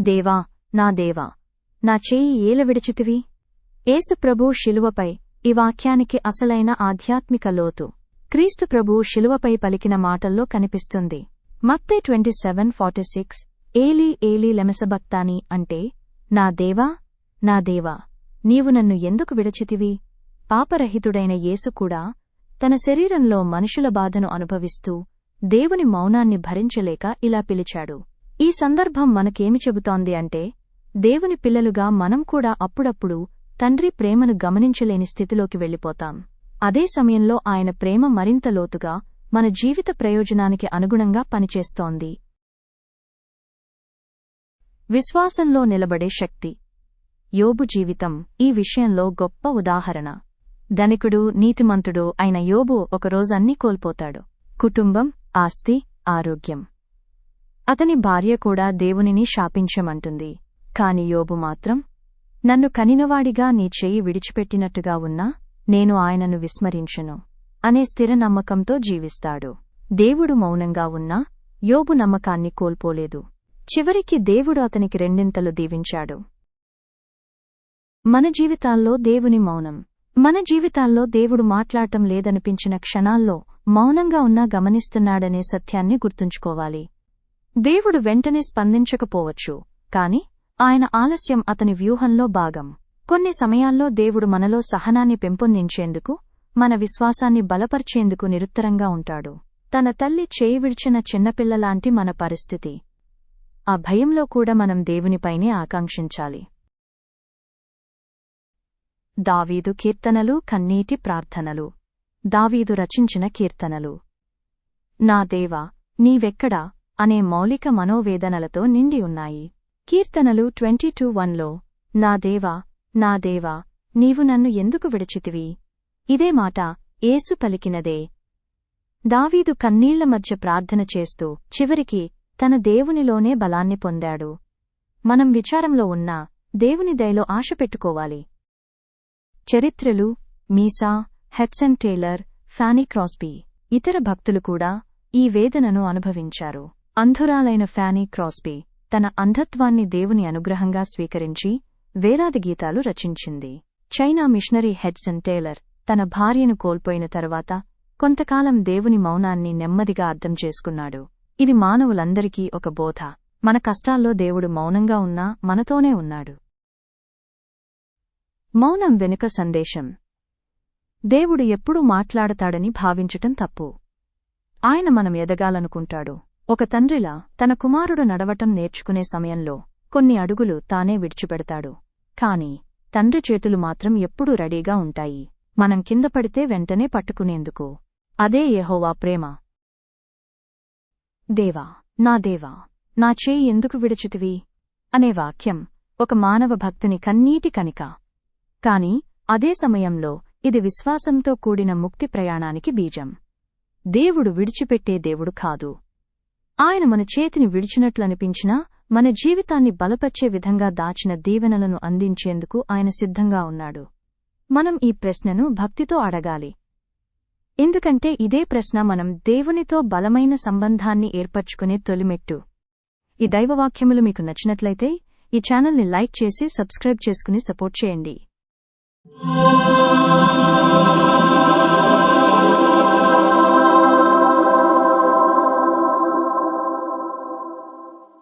దేవా నా దేవా నా చేయి ఏల విడిచితివి? ఏసుప్రభు శిలువపై ఈ వాక్యానికి అసలైన ఆధ్యాత్మిక లోతు. క్రీస్తు ప్రభు శిలువపై పలికిన మాటల్లో కనిపిస్తుంది. మత్తే ట్వంటీ సెవెన్ ఫార్టీ సిక్స్ ఏలీ ఏలీ లెమెసబక్తాని అంటే నా దేవా నా దేవా నీవు నన్ను ఎందుకు విడచితివి? పాపరహితుడైన యేసు కూడా తన శరీరంలో మనుషుల బాధను అనుభవిస్తూ దేవుని మౌనాన్ని భరించలేక ఇలా పిలిచాడు. ఈ సందర్భం మనకేమి చెబుతోంది అంటే దేవుని పిల్లలుగా మనం కూడా అప్పుడప్పుడు తండ్రి ప్రేమను గమనించలేని స్థితిలోకి వెళ్ళిపోతాం. అదే సమయంలో ఆయన ప్రేమ మరింత లోతుగా మన జీవిత ప్రయోజనానికి అనుగుణంగా పనిచేస్తోంది. విశ్వాసంలో నిలబడే శక్తి. యోబు జీవితం ఈ విషయంలో గొప్ప ఉదాహరణ. ధనికుడు నీతిమంతుడు అయిన యోబు ఒకరోజు అన్నీ కోల్పోతాడు. కుటుంబం ఆస్తి ఆరోగ్యం. అతని భార్య కూడా దేవునిని శాపించమంటుంది. కాని యోబు మాత్రం నన్ను కనినవాడిగా నీ చెయ్యి విడిచిపెట్టినట్టుగా ఉన్నా నేను ఆయనను విస్మరించను అనే స్థిర నమ్మకంతో జీవిస్తాడు. దేవుడు మౌనంగా ఉన్నా యోబు నమ్మకాన్ని కోల్పోలేదు. చివరికి దేవుడు అతనికి రెండింతలు దీవించాడు. మన జీవితాల్లో దేవుని మౌనం. మన జీవితాల్లో దేవుడు మాట్లాడటం లేదనిపించిన క్షణాల్లో మౌనంగా ఉన్నా గమనిస్తున్నాడనే సత్యాన్ని గుర్తుంచుకోవాలి. దేవుడు వెంటనే స్పందించకపోవచ్చు కాని ఆయన ఆలస్యం అతని వ్యూహంలో భాగం. కొన్ని సమయాల్లో దేవుడు మనలో సహనాన్ని పెంపొందించేందుకు మన విశ్వాసాన్ని బలపర్చేందుకు నిరుత్తరంగా ఉంటాడు. తన తల్లి చేయి విడిచిన చిన్నపిల్లలాంటి మన పరిస్థితి. ఆ భయంలో కూడా మనం దేవునిపైనే ఆకాంక్షించాలి. దావీదు కీర్తనలు కన్నీటి ప్రార్థనలు. దావీదు రచించిన కీర్తనలు. నా దేవా నీవెక్కడా? అనే మౌలిక మనోవేదనలతో నిండి ఉన్నాయి. కీర్తనలు ట్వంటీ టూ వన్లో నా దేవా నా దేవా నీవు నన్ను ఎందుకు విడిచితివి? ఇదే మాట ఏసు పలికినదే. దావీదు కన్నీళ్ళ మధ్య ప్రార్థన చేస్తూ చివరికి తన దేవునిలోనే బలాన్ని పొందాడు. మనం విచారంలో ఉన్నా దేవుని దయలో ఆశ పెట్టుకోవాలి. చరిత్రలు మీసా హెడ్సన్ టేలర్ ఫానీ క్రాస్బీ ఇతర భక్తులు కూడా ఈ వేదనను అనుభవించారు. అంధురాలైన ఫ్యానీ క్రాస్బీ తన అంధత్వాన్ని దేవుని అనుగ్రహంగా స్వీకరించి వేలాది గీతాలు రచించింది. చైనా మిషనరీ హెడ్సన్ టేలర్ తన భార్యను కోల్పోయిన తరువాత కొంతకాలం దేవుని మౌనాన్ని నెమ్మదిగా అర్థం చేసుకున్నాడు. ఇది మానవులందరికీ ఒక బోధ. మన కష్టాల్లో దేవుడు మౌనంగా ఉన్నా మనతోనే ఉన్నాడు. మౌనం వెనుక సందేశం. దేవుడు ఎప్పుడూ మాట్లాడతాడని భావించటం తప్పు. ఆయన మనం ఎదగాలనుకుంటాడు. ఒక తండ్రిలా తన కుమారుడు నడవటం నేర్చుకునే సమయంలో కొన్ని అడుగులు తానే విడిచిపెడతాడు. కాని తండ్రి చేతులు మాత్రం ఎప్పుడూ రెడీగా ఉంటాయి. మనం కింద పడితే వెంటనే పట్టుకునేందుకు. అదే యెహోవా ప్రేమ. దేవా నా దేవా నా చేయి ఎందుకు విడిచితివి? అనే వాక్యం ఒక మానవ భక్తుని కన్నీటి కణిక. కాని అదే సమయంలో ఇది విశ్వాసంతో కూడిన ముక్తి ప్రయాణానికి బీజం. దేవుడు విడిచిపెట్టే దేవుడు కాదు. ఆయన మన చేతిని విడిచినట్లనిపించినా మన జీవితాన్ని బలపర్చే విధంగా దాచిన దీవెనలను అందించేందుకు ఆయన సిద్ధంగా ఉన్నాడు. మనం ఈ ప్రశ్నను భక్తితో అడగాలి. ఎందుకంటే ఇదే ప్రశ్న మనం దేవునితో బలమైన సంబంధాన్ని ఏర్పరచుకునే తొలిమెట్టు. ఈ దైవవాక్యములు మీకు నచ్చినట్లయితే ఈ ఛానల్ని లైక్ చేసి సబ్స్క్రైబ్ చేసుకుని సపోర్ట్ చేయండి.